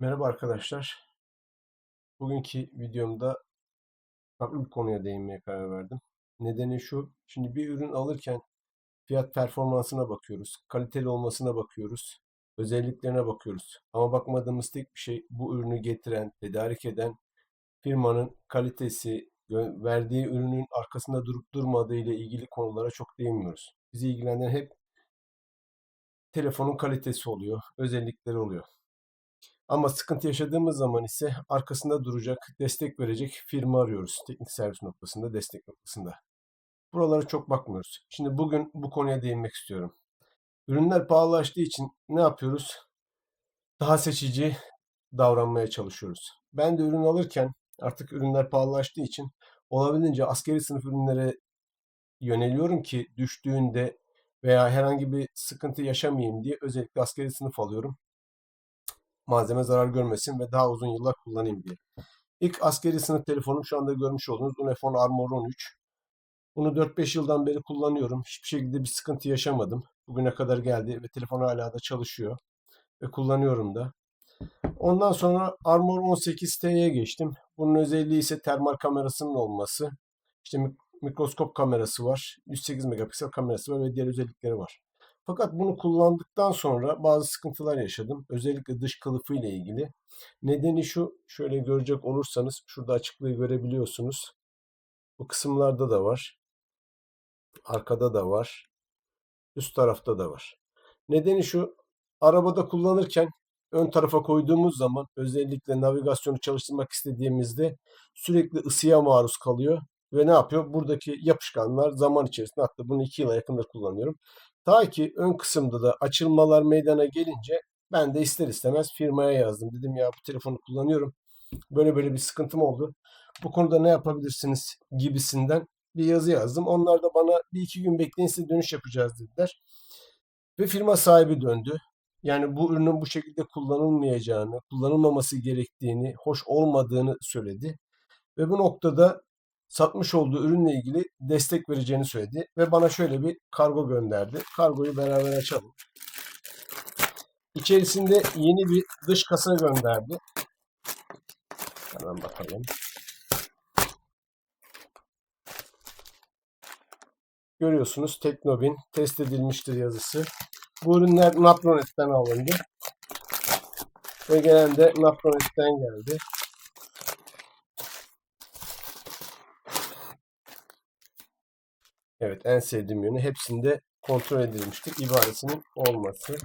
Merhaba arkadaşlar. Bugünkü videomda farklı bir konuya değinmeye karar verdim. Nedeni şu, şimdi bir ürün alırken fiyat performansına bakıyoruz, kaliteli olmasına bakıyoruz, özelliklerine bakıyoruz. Ama bakmadığımız tek bir şey bu ürünü getiren, tedarik eden firmanın kalitesi, verdiği ürünün arkasında durup durmadığı ile ilgili konulara çok değinmiyoruz. Bizi ilgilendiren hep telefonun kalitesi oluyor, özellikleri oluyor. Ama sıkıntı yaşadığımız zaman ise arkasında duracak, destek verecek firma arıyoruz. Teknik servis noktasında, destek noktasında. Buralara çok bakmıyoruz. Şimdi bugün bu konuya değinmek istiyorum. Ürünler pahalılaştığı için ne yapıyoruz? Daha seçici davranmaya çalışıyoruz. Ben de ürün alırken artık ürünler pahalılaştığı için olabildiğince askeri sınıf ürünlere yöneliyorum ki düştüğünde veya herhangi bir sıkıntı yaşamayayım diye özellikle askeri sınıf alıyorum malzeme zarar görmesin ve daha uzun yıllar kullanayım diye. İlk askeri sınıf telefonum şu anda görmüş olduğunuz Unifon Armor 13. Bunu 4-5 yıldan beri kullanıyorum. Hiçbir şekilde bir sıkıntı yaşamadım. Bugüne kadar geldi ve telefon hala da çalışıyor. Ve kullanıyorum da. Ondan sonra Armor 18T'ye geçtim. Bunun özelliği ise termal kamerasının olması. İşte mikroskop kamerası var. 108 megapiksel kamerası var ve diğer özellikleri var. Fakat bunu kullandıktan sonra bazı sıkıntılar yaşadım. Özellikle dış kılıfı ile ilgili. Nedeni şu, şöyle görecek olursanız şurada açıklığı görebiliyorsunuz. Bu kısımlarda da var. Arkada da var. Üst tarafta da var. Nedeni şu, arabada kullanırken ön tarafa koyduğumuz zaman özellikle navigasyonu çalıştırmak istediğimizde sürekli ısıya maruz kalıyor. Ve ne yapıyor? Buradaki yapışkanlar zaman içerisinde hatta bunu iki yıla yakındır kullanıyorum. Ta ki ön kısımda da açılmalar meydana gelince ben de ister istemez firmaya yazdım. Dedim ya bu telefonu kullanıyorum. Böyle böyle bir sıkıntım oldu. Bu konuda ne yapabilirsiniz gibisinden bir yazı yazdım. Onlar da bana bir iki gün bekleyin size dönüş yapacağız dediler. Ve firma sahibi döndü. Yani bu ürünün bu şekilde kullanılmayacağını, kullanılmaması gerektiğini, hoş olmadığını söyledi. Ve bu noktada satmış olduğu ürünle ilgili destek vereceğini söyledi ve bana şöyle bir kargo gönderdi. Kargoyu beraber açalım. İçerisinde yeni bir dış kasa gönderdi. Hemen bakalım. Görüyorsunuz Teknobin test edilmiştir yazısı. Bu ürünler Napronet'ten alındı. Ve gelen de Napronet'ten geldi. Evet en sevdiğim yönü hepsinde kontrol edilmiştir ibaresinin olması.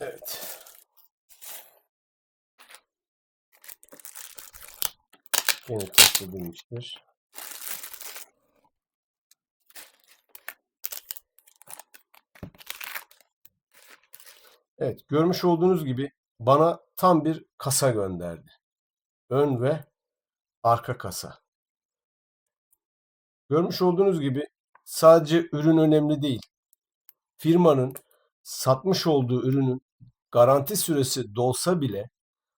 Evet. Yine test edilmiştir. Evet, görmüş olduğunuz gibi bana tam bir kasa gönderdi. Ön ve arka kasa. Görmüş olduğunuz gibi sadece ürün önemli değil. Firmanın satmış olduğu ürünün garanti süresi dolsa bile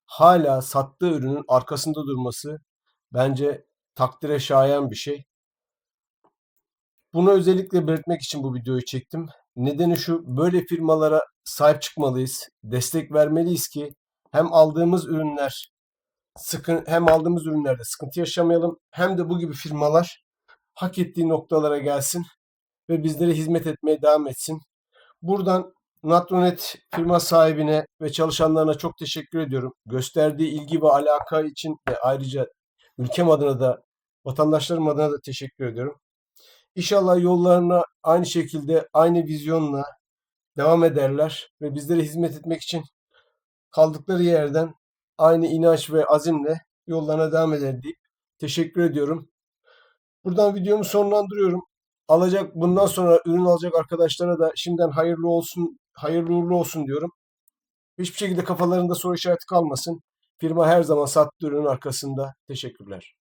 hala sattığı ürünün arkasında durması bence takdire şayan bir şey. Bunu özellikle belirtmek için bu videoyu çektim. Nedeni şu, böyle firmalara sahip çıkmalıyız, destek vermeliyiz ki hem aldığımız ürünler sıkın, hem aldığımız ürünlerde sıkıntı yaşamayalım hem de bu gibi firmalar hak ettiği noktalara gelsin ve bizlere hizmet etmeye devam etsin. Buradan Natronet firma sahibine ve çalışanlarına çok teşekkür ediyorum. Gösterdiği ilgi ve alaka için ve ayrıca ülkem adına da vatandaşlarım adına da teşekkür ediyorum. İnşallah yollarına aynı şekilde, aynı vizyonla devam ederler ve bizlere hizmet etmek için kaldıkları yerden aynı inanç ve azimle yollarına devam eder deyip teşekkür ediyorum. Buradan videomu sonlandırıyorum. Alacak bundan sonra ürün alacak arkadaşlara da şimdiden hayırlı olsun, hayırlı uğurlu olsun diyorum. Hiçbir şekilde kafalarında soru işareti kalmasın. Firma her zaman sattığı ürünün arkasında. Teşekkürler.